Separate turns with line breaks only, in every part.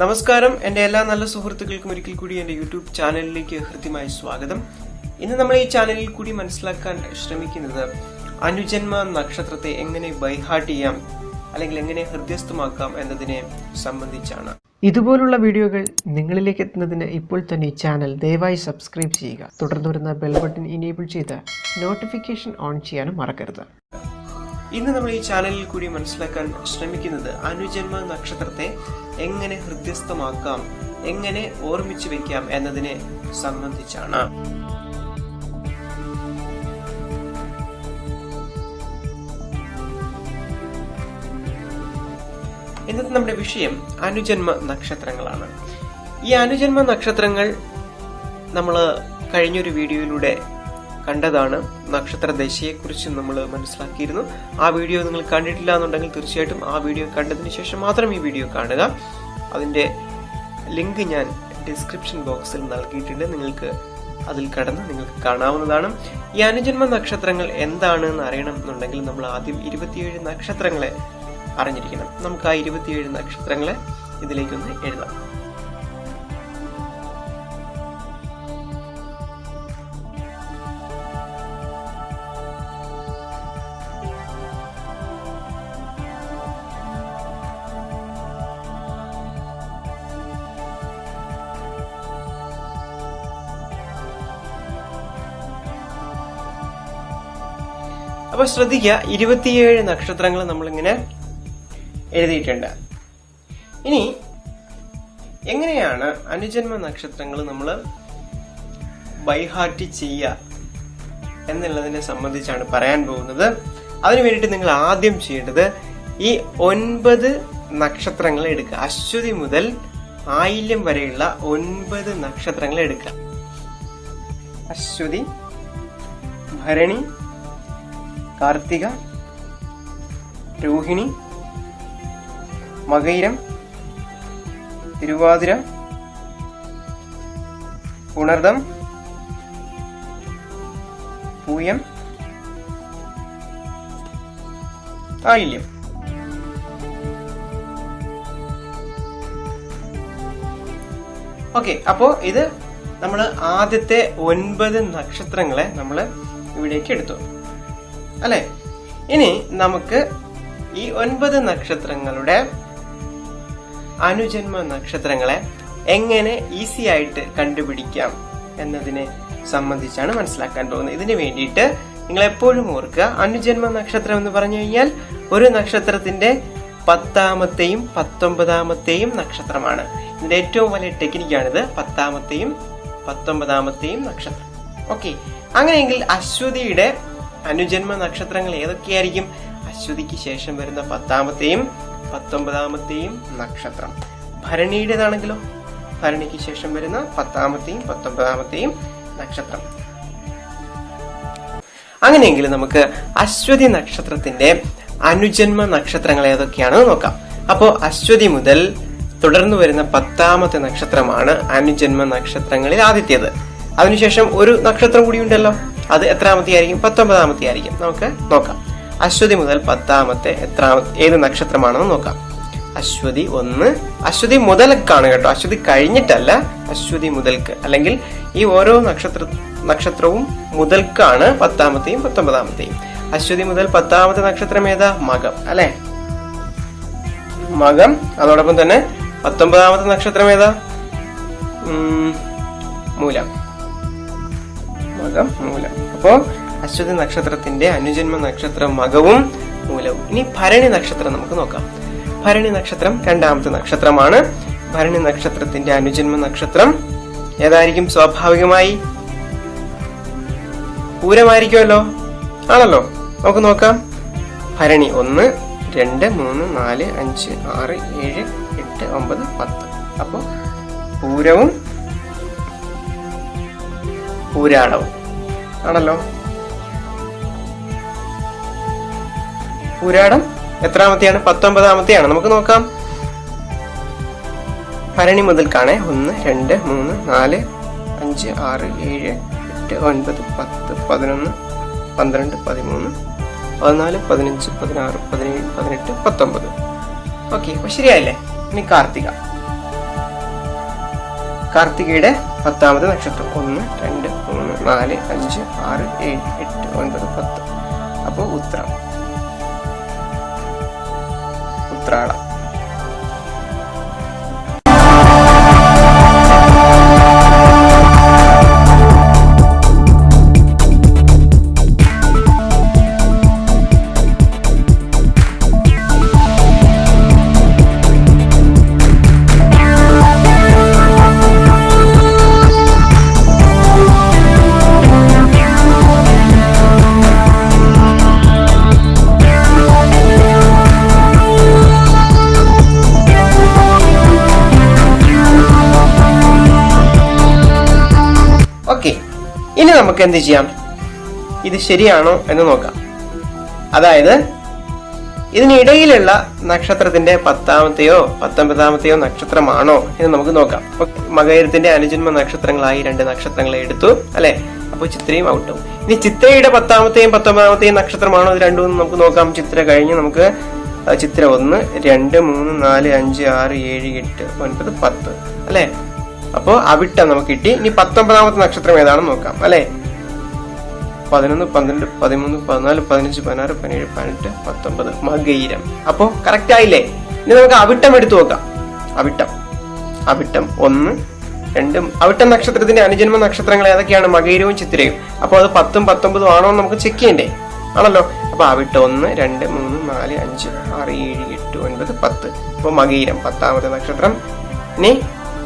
നമസ്കാരം എൻ്റെ എല്ലാ നല്ല സുഹൃത്തുക്കൾക്കും ഒരിക്കൽ കൂടി എൻ്റെ യൂട്യൂബ് ചാനലിലേക്ക് ഹൃദ്യമായ സ്വാഗതം ഇന്ന് നമ്മൾ ഈ ചാനലിൽ കൂടി മനസ്സിലാക്കാൻ ശ്രമിക്കുന്നത് അനുജന്മ നക്ഷത്രത്തെ എങ്ങനെ ബൈഹാർട്ട് ചെയ്യാം അല്ലെങ്കിൽ എങ്ങനെ ഹൃദ്യസ്ഥമാക്കാം എന്നതിനെ
സംബന്ധിച്ചാണ് ഇതുപോലുള്ള വീഡിയോകൾ നിങ്ങളിലേക്ക് എത്തുന്നതിന് ഇപ്പോൾ തന്നെ ഈ ചാനൽ ദയവായി സബ്സ്ക്രൈബ് ചെയ്യുക തുടർന്ന് വരുന്ന ബെൽ ബട്ടൺ ഇനേബിൾ ചെയ്ത് നോട്ടിഫിക്കേഷൻ ഓൺ ചെയ്യാനും മറക്കരുത്
ഇന്ന് നമ്മൾ ഈ ചാനലിൽ കൂടി മനസ്സിലാക്കാൻ ശ്രമിക്കുന്നത് അനുജന്മ നക്ഷത്രത്തെ എങ്ങനെ ഹൃദ്യസ്ഥമാക്കാം എങ്ങനെ ഓർമ്മിച്ചു വെക്കാം എന്നതിനെ സംബന്ധിച്ചാണ് ഇന്നത്തെ നമ്മുടെ വിഷയം അനുജന്മ നക്ഷത്രങ്ങളാണ് ഈ അനുജന്മ നക്ഷത്രങ്ങൾ നമ്മൾ കഴിഞ്ഞൊരു വീഡിയോയിലൂടെ കണ്ടതാണ് നക്ഷത്ര ദശയെക്കുറിച്ച് നമ്മൾ മനസ്സിലാക്കിയിരുന്നു ആ വീഡിയോ നിങ്ങൾ കണ്ടിട്ടില്ല എന്നുണ്ടെങ്കിൽ തീർച്ചയായിട്ടും ആ വീഡിയോ കണ്ടതിന് ശേഷം മാത്രം ഈ വീഡിയോ കാണുക അതിൻ്റെ ലിങ്ക് ഞാൻ ഡിസ്ക്രിപ്ഷൻ ബോക്സിൽ നൽകിയിട്ടുണ്ട് നിങ്ങൾക്ക് അതിൽ കടന്ന് നിങ്ങൾക്ക് കാണാവുന്നതാണ് ഈ അനുജന്മ നക്ഷത്രങ്ങൾ എന്താണെന്ന് അറിയണം എന്നുണ്ടെങ്കിൽ നമ്മൾ ആദ്യം ഇരുപത്തിയേഴ് നക്ഷത്രങ്ങളെ അറിഞ്ഞിരിക്കണം നമുക്ക് ആ ഇരുപത്തിയേഴ് നക്ഷത്രങ്ങളെ ഇതിലേക്കൊന്ന് എഴുതാം അപ്പോൾ ശ്രദ്ധിക്കുക ഇരുപത്തിയേഴ് നക്ഷത്രങ്ങൾ നമ്മളിങ്ങനെ എഴുതിയിട്ടുണ്ട് ഇനി എങ്ങനെയാണ് അനുജന്മ നക്ഷത്രങ്ങൾ നമ്മൾ ബൈഹാർട്ട് ചെയ്യുക എന്നുള്ളതിനെ സംബന്ധിച്ചാണ് പറയാൻ പോകുന്നത് അതിനു വേണ്ടിയിട്ട് നിങ്ങൾ ആദ്യം ചെയ്യേണ്ടത് ഈ ഒൻപത് നക്ഷത്രങ്ങൾ എടുക്കുക അശ്വതി മുതൽ ആയില്യം വരെയുള്ള ഒൻപത് നക്ഷത്രങ്ങൾ എടുക്കുക അശ്വതി ഭരണി കാർത്തിക രോഹിണി മകൈരം തിരുവാതിര പുണർദം പൂയം ആയില്യം ഓക്കെ അപ്പോൾ ഇത് നമ്മൾ ആദ്യത്തെ ഒൻപത് നക്ഷത്രങ്ങളെ നമ്മൾ ഇവിടേക്ക് എടുത്തു അല്ലെ ഇനി നമുക്ക് ഈ ഒൻപത് നക്ഷത്രങ്ങളുടെ അനുജന്മ നക്ഷത്രങ്ങളെ എങ്ങനെ ഈസി ആയിട്ട് കണ്ടുപിടിക്കാം എന്നതിനെ സംബന്ധിച്ചാണ് മനസ്സിലാക്കാൻ പോകുന്നത് ഇതിനു വേണ്ടിയിട്ട് നിങ്ങൾ എപ്പോഴും ഓർക്കുക അനുജന്മ നക്ഷത്രം എന്ന് പറഞ്ഞു കഴിഞ്ഞാൽ ഒരു നക്ഷത്രത്തിന്റെ പത്താമത്തെയും പത്തൊമ്പതാമത്തെയും നക്ഷത്രമാണ് ഇതിന്റെ ഏറ്റവും വലിയ ടെക്നിക്കാണിത് പത്താമത്തെയും പത്തൊമ്പതാമത്തെയും നക്ഷത്രം ഓക്കെ അങ്ങനെയെങ്കിൽ അശ്വതിയുടെ അനുജന്മ നക്ഷത്രങ്ങൾ ഏതൊക്കെയായിരിക്കും അശ്വതിക്ക് ശേഷം വരുന്ന പത്താമത്തെയും പത്തൊമ്പതാമത്തെയും നക്ഷത്രം ഭരണിയുടേതാണെങ്കിലോ ഭരണിക്ക് ശേഷം വരുന്ന പത്താമത്തെയും പത്തൊമ്പതാമത്തെയും നക്ഷത്രം അങ്ങനെയെങ്കിൽ നമുക്ക് അശ്വതി നക്ഷത്രത്തിന്റെ അനുജന്മ നക്ഷത്രങ്ങൾ ഏതൊക്കെയാണ് നോക്കാം അപ്പോൾ അശ്വതി മുതൽ തുടർന്ന് വരുന്ന പത്താമത്തെ നക്ഷത്രമാണ് അനുജന്മ നക്ഷത്രങ്ങളിൽ ആദ്യത്തേത് അതിനുശേഷം ഒരു നക്ഷത്രം കൂടി ഉണ്ടല്ലോ അത് എത്രാമത്തെ ആയിരിക്കും പത്തൊമ്പതാമത്തെ ആയിരിക്കും നമുക്ക് നോക്കാം അശ്വതി മുതൽ പത്താമത്തെ എത്ര ഏത് നക്ഷത്രമാണെന്ന് നോക്കാം അശ്വതി ഒന്ന് അശ്വതി മുതലക്കാണ് കേട്ടോ അശ്വതി കഴിഞ്ഞിട്ടല്ല അശ്വതി മുതൽക്ക് അല്ലെങ്കിൽ ഈ ഓരോ നക്ഷത്ര നക്ഷത്രവും മുതൽക്കാണ് പത്താമത്തെയും പത്തൊമ്പതാമത്തെയും അശ്വതി മുതൽ പത്താമത്തെ നക്ഷത്രം ഏതാ മകം അല്ലെ മകം അതോടൊപ്പം തന്നെ പത്തൊമ്പതാമത്തെ നക്ഷത്രം ഏതാ മൂലം മകം മൂലം അപ്പോൾ അശ്വതി നക്ഷത്രത്തിന്റെ അനുജന്മ നക്ഷത്രം മകവും മൂലവും ഇനി ഭരണി നക്ഷത്രം നമുക്ക് നോക്കാം ഭരണി നക്ഷത്രം രണ്ടാമത്തെ നക്ഷത്രമാണ് ഭരണി നക്ഷത്രത്തിന്റെ അനുജന്മ നക്ഷത്രം ഏതായിരിക്കും സ്വാഭാവികമായി പൂരമായിരിക്കുമല്ലോ ആണല്ലോ നമുക്ക് നോക്കാം ഭരണി ഒന്ന് രണ്ട് മൂന്ന് നാല് അഞ്ച് ആറ് ഏഴ് എട്ട് ഒമ്പത് പത്ത് അപ്പോൾ പൂരവും പൂരാടവും ആണല്ലോ പുരാടം എത്രാമത്തെയാണ് പത്തൊമ്പതാമത്തെയാണ് നമുക്ക് നോക്കാം ഭരണി മുതൽ കാണേ ഒന്ന് രണ്ട് മൂന്ന് നാല് അഞ്ച് ആറ് ഏഴ് എട്ട് ഒൻപത് പത്ത് പതിനൊന്ന് പന്ത്രണ്ട് പതിമൂന്ന് പതിനാല് പതിനഞ്ച് പതിനാറ് പതിനേഴ് പതിനെട്ട് പത്തൊമ്പത് ഓക്കെ അപ്പോൾ ശരിയായില്ലേ ഇനി കാർത്തിക കാർത്തികയുടെ പത്താമത് നക്ഷത്രം ഒന്ന് രണ്ട് മൂന്ന് നാല് അഞ്ച് ആറ് ഏഴ് എട്ട് ഒൻപത് പത്ത് അപ്പോൾ ഉത്രം ഉത്രാടം ഓക്കെ ഇനി നമുക്ക് എന്ത് ചെയ്യാം ഇത് ശരിയാണോ എന്ന് നോക്കാം അതായത് ഇതിനിടയിലുള്ള നക്ഷത്രത്തിന്റെ പത്താമത്തെയോ പത്തൊമ്പതാമത്തെയോ നക്ഷത്രമാണോ എന്ന് നമുക്ക് നോക്കാം മകരത്തിന്റെ അനുജന്മ നക്ഷത്രങ്ങളായി രണ്ട് നക്ഷത്രങ്ങളെ എടുത്തു അല്ലെ അപ്പോൾ ചിത്രയും ഔട്ടും ഇനി ചിത്രയുടെ പത്താമത്തെയും പത്തൊമ്പതാമത്തെയും നക്ഷത്രമാണോ ഇത് രണ്ടും നമുക്ക് നോക്കാം ചിത്ര കഴിഞ്ഞ് നമുക്ക് ചിത്രം ഒന്ന് രണ്ട് മൂന്ന് നാല് അഞ്ച് ആറ് ഏഴ് എട്ട് ഒൻപത് പത്ത് അല്ലെ അപ്പോൾ അവിട്ടം നമുക്ക് കിട്ടി ഇനി പത്തൊമ്പതാമത്തെ നക്ഷത്രം ഏതാണെന്ന് നോക്കാം അല്ലെ പതിനൊന്ന് പന്ത്രണ്ട് പതിമൂന്ന് പതിനാല് പതിനഞ്ച് പതിനാറ് പതിനേഴ് പതിനെട്ട് പത്തൊമ്പത് മകയിരം അപ്പോ കറക്റ്റ് ആയില്ലേ ഇനി നമുക്ക് അവിട്ടം എടുത്തു നോക്കാം അവിട്ടം അവിട്ടം ഒന്ന് രണ്ടും അവിട്ടം നക്ഷത്രത്തിന്റെ അനുജന്മ നക്ഷത്രങ്ങൾ ഏതൊക്കെയാണ് മകൈരവും ചിത്രയും അപ്പോൾ അത് പത്തും പത്തൊമ്പതും ആണോ നമുക്ക് ചെക്ക് ചെയ്യണ്ടേ ആണല്ലോ അപ്പൊ അവിട്ടം ഒന്ന് രണ്ട് മൂന്ന് നാല് അഞ്ച് ആറ് ഏഴ് എട്ട് ഒൻപത് പത്ത് അപ്പൊ മകൈരം പത്താമത്തെ നക്ഷത്രം ഇനി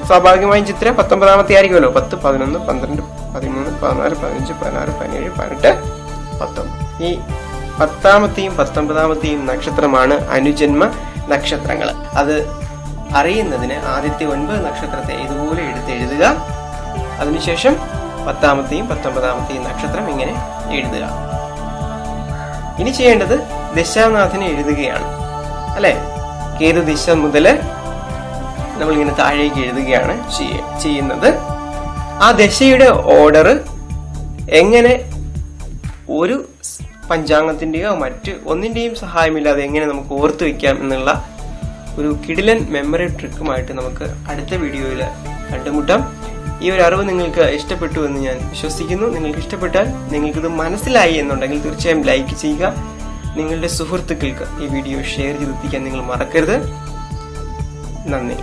സ്വാഭാവികമായും ചിത്ര പത്തൊമ്പതാമത്തെ ആയിരിക്കുമല്ലോ പത്ത് പതിനൊന്ന് പന്ത്രണ്ട് പതിമൂന്ന് പതിനാല് പതിനഞ്ച് പതിനാറ് പതിനേഴ് പതിനെട്ട് പത്തൊമ്പത് ഈ പത്താമത്തെയും പത്തൊമ്പതാമത്തെയും നക്ഷത്രമാണ് അനുജന്മ നക്ഷത്രങ്ങൾ അത് അറിയുന്നതിന് ആദ്യത്തെ ഒൻപത് നക്ഷത്രത്തെ ഇതുപോലെ എടുത്ത് എഴുതുക അതിനുശേഷം പത്താമത്തെയും പത്തൊമ്പതാമത്തെയും നക്ഷത്രം ഇങ്ങനെ എഴുതുക ഇനി ചെയ്യേണ്ടത് ദശാനാഥിനെ എഴുതുകയാണ് അല്ലെ കേതു ദിശ മുതൽ നമ്മളിങ്ങനെ താഴേക്ക് എഴുതുകയാണ് ചെയ്യുന്നത് ആ ദശയുടെ ഓർഡർ എങ്ങനെ ഒരു പഞ്ചാംഗത്തിൻ്റെയോ മറ്റ് ഒന്നിൻ്റെയും സഹായമില്ലാതെ എങ്ങനെ നമുക്ക് ഓർത്തു വയ്ക്കാം എന്നുള്ള ഒരു കിടിലൻ മെമ്മറി ട്രിക്കുമായിട്ട് നമുക്ക് അടുത്ത വീഡിയോയിൽ കണ്ടുമുട്ടാം ഈ ഒരു അറിവ് നിങ്ങൾക്ക് ഇഷ്ടപ്പെട്ടു എന്ന് ഞാൻ വിശ്വസിക്കുന്നു നിങ്ങൾക്ക് ഇഷ്ടപ്പെട്ടാൽ നിങ്ങൾക്കിത് മനസ്സിലായി എന്നുണ്ടെങ്കിൽ തീർച്ചയായും ലൈക്ക് ചെയ്യുക നിങ്ങളുടെ സുഹൃത്തുക്കൾക്ക് ഈ വീഡിയോ ഷെയർ ചെയ്തെത്തിക്കാൻ നിങ്ങൾ മറക്കരുത് നന്ദി